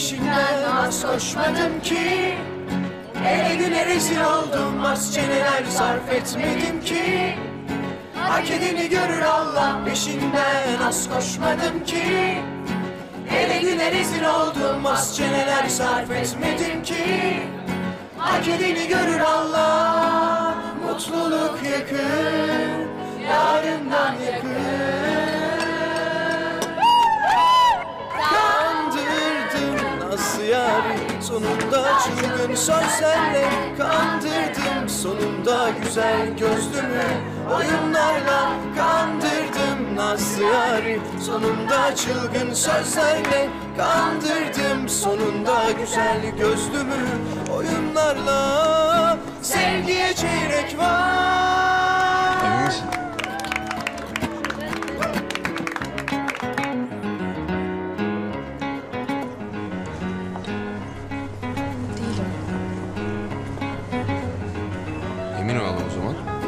peşinden az koşmadım ki. Ele güne rezil oldum az çeneler sarf etmedim ki. Hak edeni görür Allah peşinden az koşmadım ki. Ele güne rezil oldum az çeneler sarf etmedim ki. Hak edeni görür Allah Mutluluk yakın yari Sonunda çılgın sözlerle Kandırdım. Sonunda güzel gözlümü Oyunlarla kandırdım. Nasıl yari Sonunda çılgın sözlerle Kandırdım. Sonunda güzel gözlümü Oyunlarla Sevgiye çeyrek var Emin olalım o zaman.